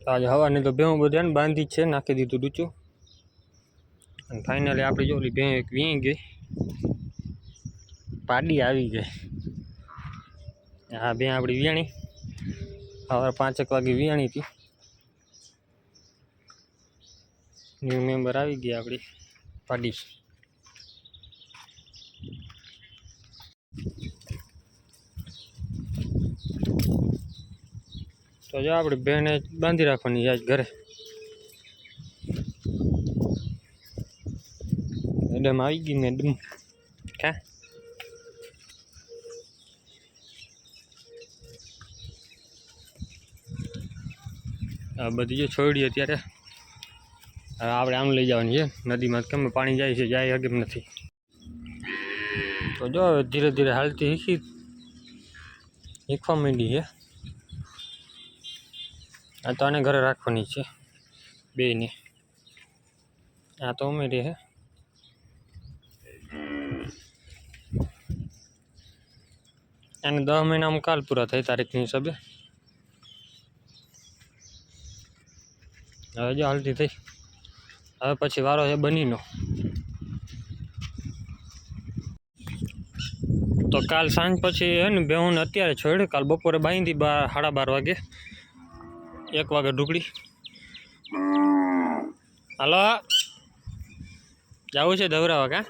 તો આજે હવાને તો ભેહું બધાને બાંધી છે, નાખી દીધું ડૂચું. અને ફાઇનલી આપણે જો ઓલી એક વીણી ગઈ. પાડી આવી ગઈ. હા ભેં આપણી વીણી. સવારે પાંચેક વાગે વીણી હતી. ન્યૂ મેમ્બર આવી ગઈ આપણી પાડી. તો જો આપણે બહેને બાંધી રાખવાની આજ ઘરે. મેડમ આવી ગઈ મેડમ ક્યાં આ બધી જો છોડી અત્યારે. હવે આપણે આમ લઈ જવાની છે. નદીમાં કેમ પાણી જાય છે, જાય હગેમ નથી. તો જો હવે ધીરે ધીરે હાલતી શીખી. શીખવા માંડી છે. આ તો આને ઘરે રાખવાની છે. બેને આ તો ઉમેરી હે અને દસ મહિનામાં કાલ પૂરા થાય તારીખની હિસાબે. હવે જો હાલતી થઈ. હવે પછી વારો છે બનીનો. તો કાલ સાંજ પછી હે ને બેહું અત્યારે છોડ્યું કાલ બપોરે બાંધી બાર સાડા બાર વાગે. એક વાગે ઢુકડી હાલો જવું છે ધવરાવા કા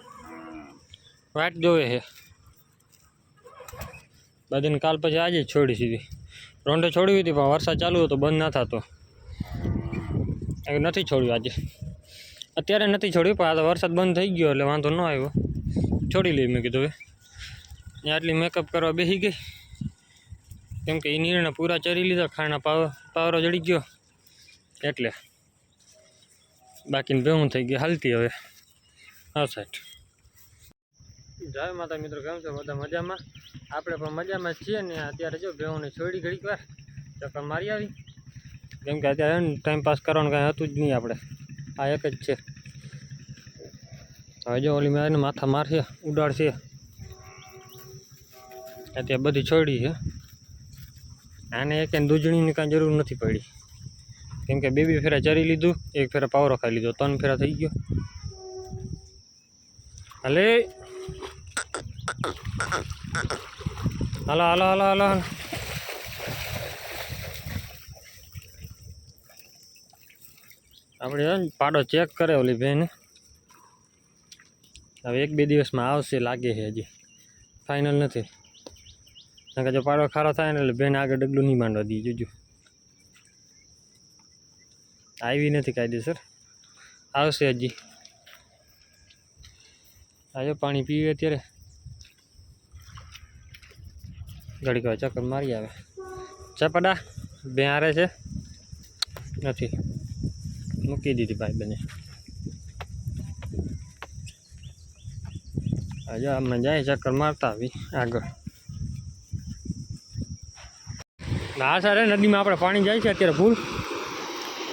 વાટ જોવે છે બધાને કાલ પછી આજે જ છોડી સીધી રોંઢે છોડી હતી પણ વરસાદ ચાલુ હતો બંધ ના થતો એ નથી છોડ્યું આજે અત્યારે નથી છોડ્યું પણ આ તો વરસાદ બંધ થઈ ગયો, એટલે વાંધો ન આવ્યો। છોડી લઈ મેં કીધું હવે। ત્યાં આટલી મેકઅપ કરવા બેસી ગઈ। કેમ કે એ નીરને પૂરા ચરી લીધા, ખાણા પાવ। પાવરો જડી ગયો. એટલે બાકીને ભેહું થઈ ગયું. હાલતી હવે. હા સાઈડ જય માતા મિત્રો, કેમ છો? બધા મજામાં? આપણે પણ મજામાં છીએ ને અત્યારે જો ભેહુંને છોડી ઘડીક વાર ચક્કર મારી આવી. કેમ કે અત્યારે ટાઈમ પાસ કરવાનું કાંઈ હતું જ નહીં આપણે. આ એક જ છે. હવે જો ઓલી મેં માથા મારશે, ઉડાડશે. અત્યારે બધી છોડી છે. આને એક દૂજણીની કાંઈ જરૂર નથી પડી. કેમ કે બે બે ફેરા ચરી લીધું, એક ફેરા પાવરો ખાઈ લીધો, ત્રણ ફેરા થઈ ગયો. હાલે. હાલો હાલો હાલો હાલો આપણે પાડો ચેક કરે ઓલી બેન. હવે એક બે દિવસમાં આવશે, લાગે છે હજી. ફાઇનલ નથી. કારણ કે જો પાડો ખારો થાય ને એટલે બેન આગળ ડગલું નહીં માંડવા દઈએ. જોજો. આવી નથી કાયદેસર. આવશે હજી. આજો પાણી પીવે અત્યારે. ઘડીક ચક્કર મારી આવે. ચપડા બે હારે છે. નથી. મૂકી દીધી ભાઈ બને. આજે અમે જાય ચક્કર મારતા આવી આગળ. આ સારે નદીમાં આપણે પાણી જાય છે, અત્યારે ફૂલ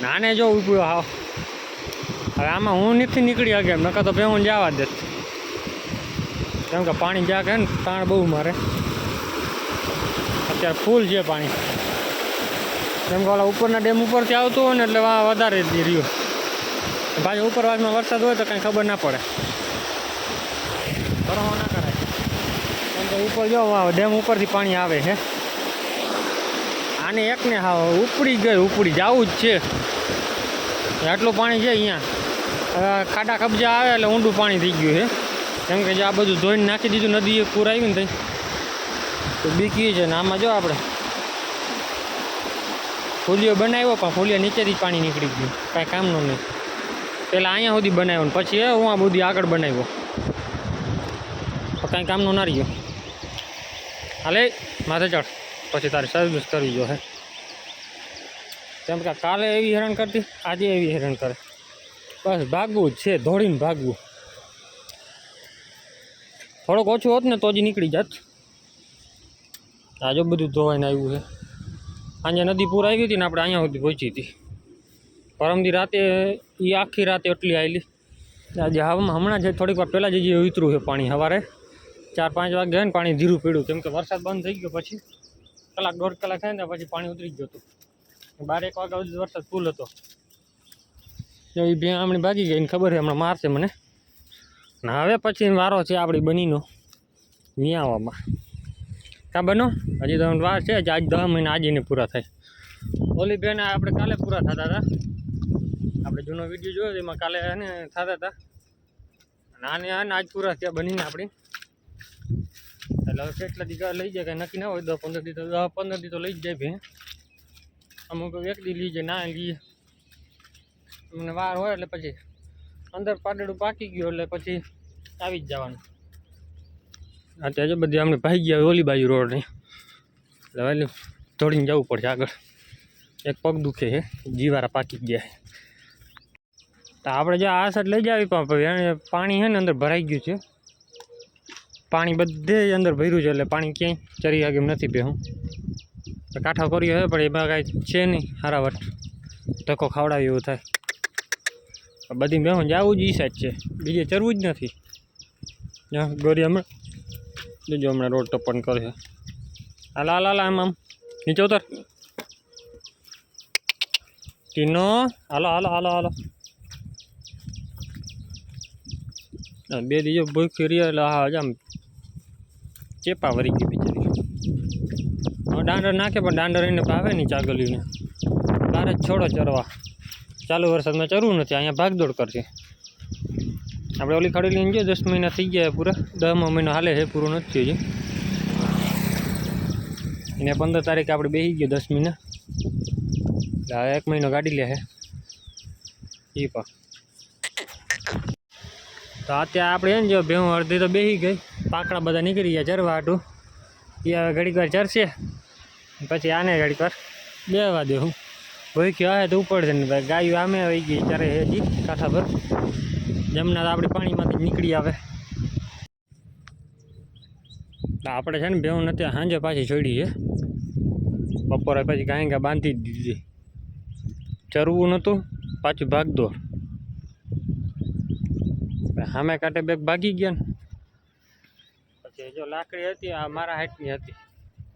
નાને જો ઉભું હાવ. હવે આમાં હું નથી નીકળી શકે એમ નકર તો ભેહું જવા દે. કેમ કે પાણી કે ને, તાણ બહુ મારે. અત્યારે ફૂલ છે પાણી. કેમ કે ઓલા ઉપરના ડેમ ઉપરથી આવતું હોય ને, એટલે વધારે જ રહ્યું. પાછું ઉપરવાસમાં વરસાદ હોય તો કાંઈ ખબર ના પડે. ભરવા ના કરાય. કેમ કે ઉપર જો ડેમ ઉપરથી પાણી આવે છે. આને એકને હા ઉપડી ગઈ, ઉપડી જવું જ છે. આટલું પાણી છે અહીંયા. ખાડા કબજા આવે એટલે ઊંડું પાણી થઈ ગયું છે. કેમ કે જે આ બધું ધોઈને નાખી દીધું નદી પૂર આવી ને તઈ. તો બીકી છે ને આમાં જો આપણે. ફૂલીઓ બનાવ્યો, પણ ફૂલીઓ નીચેથી પાણી નીકળી ગયું. કાંઈ કામનું નહીં. પહેલાં અહીંયા સુધી બનાવ્યો ને પછી એ હું આ બધી આગળ બનાવ્યો. તો કાંઈ કામનું ના રહ્યું. હાલે, માથે ચડ પછી તારે સર્વિસ કરવી જોઈએ કેમ કે કાલે એવી હેરાન કરતી, આજે એવી હેરાન કરે. બસ ભાગવું જ છે, દોડીને ભાગવું. થોડોક ઓછું હોત ને તો જ નીકળી જાત. આજે બધું ધોવાઈને આવ્યું છે. આજે નદી પૂર આવી હતી ને આપણે અહીંયા સુધી પહોંચી હતી. પરમદી રાતે એ આખી રાતે એટલી આવેલી આજે હવામાં હમણાં જ થોડીક વાર પહેલાં જ ઉતરું છે પાણી સવારે. ચાર પાંચ વાગે ને પાણી ધીરું પીડ્યું. કેમ કે વરસાદ બંધ થઈ ગયો પછી. કલાક, દોઢ કલાક થાય ને પછી પાણી ઉતરી ગયું હતું બાર એક વાગ્યા સુધી વરસાદ ફૂલ હતો. એ બે આમણી ભાગી ગઈ ને ખબર છે, હમણાં મારશે મને. ને હવે પછી વારો છે આપણી બનીનો વિયાવામાં કા બનો? હજી તો વાર છે આજ દસ મહિના આજે ને પૂરા થાય. ઓલી બેન આપણે કાલે પૂરા થતા હતા. આપણે જૂનો વીડિયો જોયો એમાં કાલે એને થતા હતા. આને આજ પૂરા થયા બનીને આપણી. એટલે હવે કેટલા દી લઈ જાય, કાંઈ નક્કી ના હોય, દસ પંદર દી તો દસ પંદર દી તો લઈ જ જાય ભે અમુક એક દી લઈ જાય, ના લઈએ. અમને વાર હોય એટલે પછી અંદર પાડેડું પાકી ગયું એટલે પછી આવી જ જવાનું. અત્યારે જો બધી અમને ભાઈ ગયા ઓલી બાજુ રોડની. એટલે વહેલું દોડીને જવું પડશે આગળ. એક પગ દુખે છે, જીવારા પાકી ગયા છે. તો આપણે જો આ સાઈડ લઈ જાવી પણ પાણી છે ને અંદર ભરાઈ ગયું છે. પાણી બધે અંદર ભર્યું છે, એટલે પાણી ક્યાંય ચરી આગળ નથી તો કાંઠો કર્યો હોય, પણ એમાં કાંઈ છે નહીં હારાવટ ધક્કો ખાવડાવી એવું થાય. બધી બેહું જવું જ ઈ સાઈડ છે, બીજે ચરવું જ નથી. જ્યાં ગોરી હમણાં. જોજો હમણાં રોડ ટપન કરે છે. હાલ હાલ હાલ આમ આમ. નીચે ઉતર. ટીનો, હાલો હાલો હાલો હાલો. બે દીજો ભૂખ ફેરી એટલે હા આમ ચેપા વરી ગઈ બિચારી. દાંડર નાખે પણ દાંડર એને ભાવે નહીં ચાગલીને બાર જ છોડો ચરવા. ચાલુ વરસાદમાં ચરવું નથી, અહીંયા ભાગદોડ કરશે. આપણે ઓલી ખડી લઈને જો દસ મહિના થઈ ગયા પૂરા. દસમો મહિનો હાલે છે, પૂરું નથી થયું એને પંદર તારીખે આપણે બેસી ગયો દસ મહિના. એટલે એક મહિનો ગાડી લે છે. એ પણ. તો અત્યારે આપણે એમ જો ભેહું અડધી તો બેસી ગઈ. પાકડા બધા નીકળી ગયા ચરવા હાટું. એ હવે ઘડીક વાર ચરશે પછી આને ઘડીક વાર બેવા દેવું ભૂખ્યો આવે તો ઉપડશે ને ભાઈ ગાયું આમે આવી ગઈ ત્યારે હજી કાંઠા પર જમના આપણે પાણીમાંથી નીકળી આવે. આપણે છે ને બેવું નથી સાંજે પાછી છોડી છે. બપોરે પછી ગાય ગા બાંધી દીધી. ચરવું નહોતું પાછું ભાગદોડ. સામે કાંઠે બેગ ભાગી ગયા ને. જો લાકડી હતી, આ મારા હાઈટની હતી.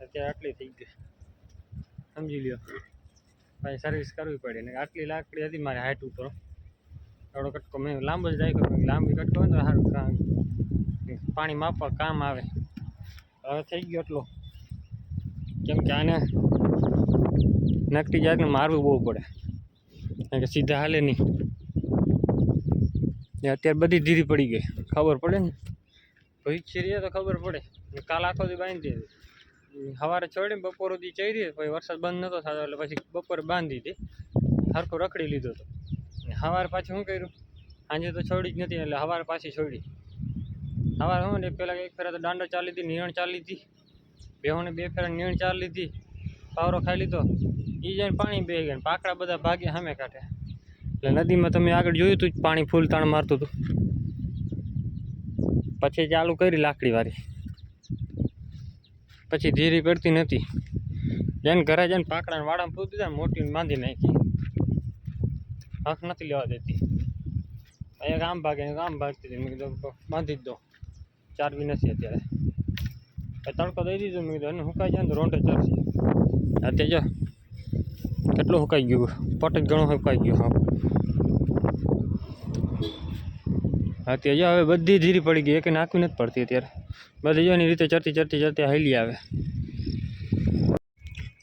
અત્યારે આટલી થઈ ગઈ. સમજી લ્યો. પછી સર્વિસ કરવી પડી. ને આટલી લાકડી હતી મારી હાઈટ ઉપર. એવડો કટકો મેં લાંબો જ જાય કરું લાંબી કટકો હોય ને સારું કામ પાણી માપવા કામ આવે. હવે થઈ ગયો એટલો. કેમ કે આને નકટી જાતને મારવું બહુ પડે. કારણ કે સીધા હાલે નહીં. અત્યારે બધી ધીરી પડી ગઈ. ખબર પડે ને? ભવિષ્ય રહીએ તો ખબર પડે કાલ આખો દી બાંધી દીધી. સવારે છોડીને બપોર સુધી ચડી પછી વરસાદ બંધ નહોતો થતો એટલે પછી બપોરે બાંધી દીધી હરખો રખડી લીધો હતો. સવારે પાછું શું કર્યું? સાંજે તો છોડી જ નથી એટલે સવારે પાછી છોડી. સવારે શું ને પહેલાં એક ફેરા તો દાંડો ચાલી હતી નિયણ ચાલી હતી. બેહોને બે ફેરા નિયણ ચાલી લીધી. પાવરો ખાઈ લીધો. એ જઈને પાણી બે ગયા પાકડા બધા ભાગ્યા સામે કાઢે એટલે નદીમાં તમે આગળ જોયું હતું પાણી ફૂલ તાણ મારતું હતું. પછી ચાલુ કરી લાકડી વાળી પછી ધીરી પડતી નથી. જેને ઘરે જઈને પાકડાને વાડામાં પૂરી દીધા મોટી બાંધી નાખી. હક નથી લેવા દેતી. એક આમ ભાગે આમ ભાગતી હતી. મેં કીધું બાંધી જ દો. ચારવી નથી અત્યારે. તડકો દઈ દીધો મેં કીધું, એને સુકાઈ જાય ને રોંટે ચડશે. અત્યારે જો, કેટલું સુકાઈ ગયું. પટક ઘણું સુકાઈ ગયું. હા અત્યારે જો હવે બધી ધીરી પડી ગઈ, એક નાખવી નથી પડતી અત્યારે. બધી જો રીતે ચડતી ચડતી ચડતી હાલી આવે.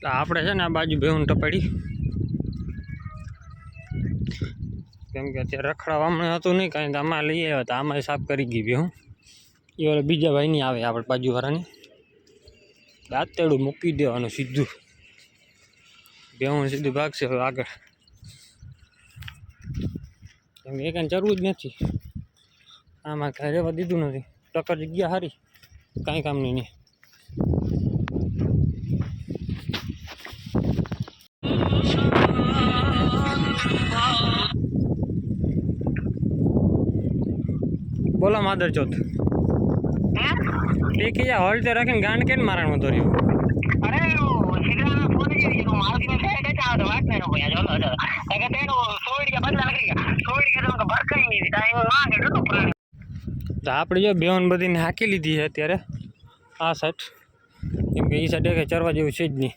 તો આપણે છે ને આ બાજુ બેહું ટપાડી. કેમ કે અત્યારે રખડા હમણાં હતું નહીં કાંઈ તો આમાં લઈ આવ્યા હતા આમાં સાફ કરી ગઈ બેહું એ ઓલા બીજા ભાઈની આવે આપણે બાજુવાળાની દાંતેડું મૂકી દેવાનું સીધું. બેહું સીધું ભાગશે આગળ. એમ કે કાંઈ ચરવું જ નથી. આમાં કાંઈ રહેવા દીધું નથી. ટક્કર જગ્યા સારી કાંઈ કામની નહીં બોલો માદર ચોથ. એ કે હળતે રાખીને ગાંડ કેમ મારણ દોર્યું બદલા તો તા તો તો આપણે જો બેવન બધીને હાંકી લીધી છે અત્યારે. આ સાઈડ કેમ કે એ સાઈડ કંઈ ચરવા જેવું છે જ નહીં.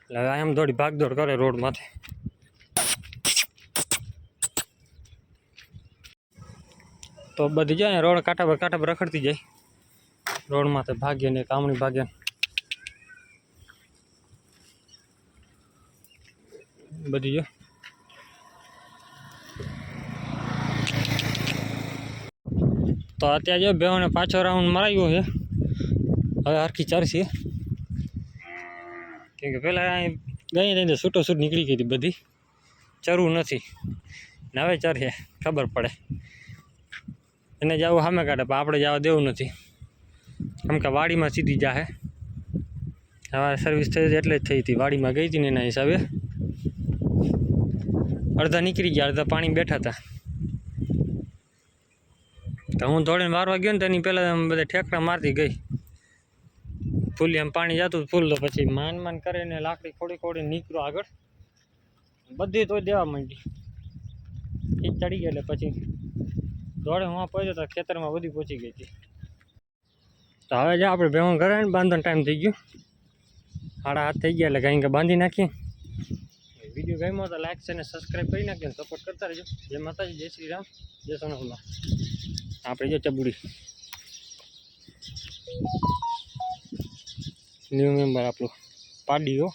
એટલે હવે આમ થોડી ભાગદોડ કરે રોડમાંથી તો બધી જાય રોડ કાંઠા પર કાંઠા પર રખડતી જાય. રોડમાંથી ભાગ્ય ને કામણી ભાગ્ય બધી જો. તો અત્યારે જો બેઓને પાછો રાઉન્ડ મરાવ્યો છે. હવે હરખી ચરશે કેમ કે પહેલાં ગઈ ત્યાં છૂટો છૂટ નીકળી ગઈ હતી બધી. ચરવું નથી. ને હવે ચરશે, ખબર પડે. એને જવું સામે કાઢે પણ આપણે જવા દેવું નથી. કેમ કે વાડીમાં સીધી જાહે. હવે સર્વિસ થઈ એટલે જ થઈ હતી. વાડીમાં ગઈ હતી ને એના હિસાબે. અડધા નીકળી ગયા, અડધા પાણી બેઠા હતા. તો હું દોડીને મારવા ગયો ને તેની પહેલાં આમ બધા ઠેકડા મારતી ગઈ. ફૂલી આમ પાણી જતું હતું, ફૂલ તો પછી માન માન કરીને લાકડી ખોડી ખોડી નીકળ્યો આગળ. બધી તો દેવા માંડી. એ ચડી ગઈ એટલે પછી દોડે હું આ પહોંચ્યો તો ખેતરમાં બધી પહોંચી ગઈ હતી. તો હવે જો આપણે ભેગું કરે ને બાંધવાનો ટાઈમ થઈ ગયો. સાડા હાથ થઈ ગયા એટલે કંઈ કે બાંધી નાખીએ. વીડિયો ગમ્યો તો લાઈક છે ને સબસ્ક્રાઈબ કરી નાખજો સપોર્ટ કરતા રહેજો. જય માતાજી, જય શ્રી રામ, જય સોનલમાં આપણે જો ચબુડી. ન્યૂ મેમ્બર આપણું. પાડીઓ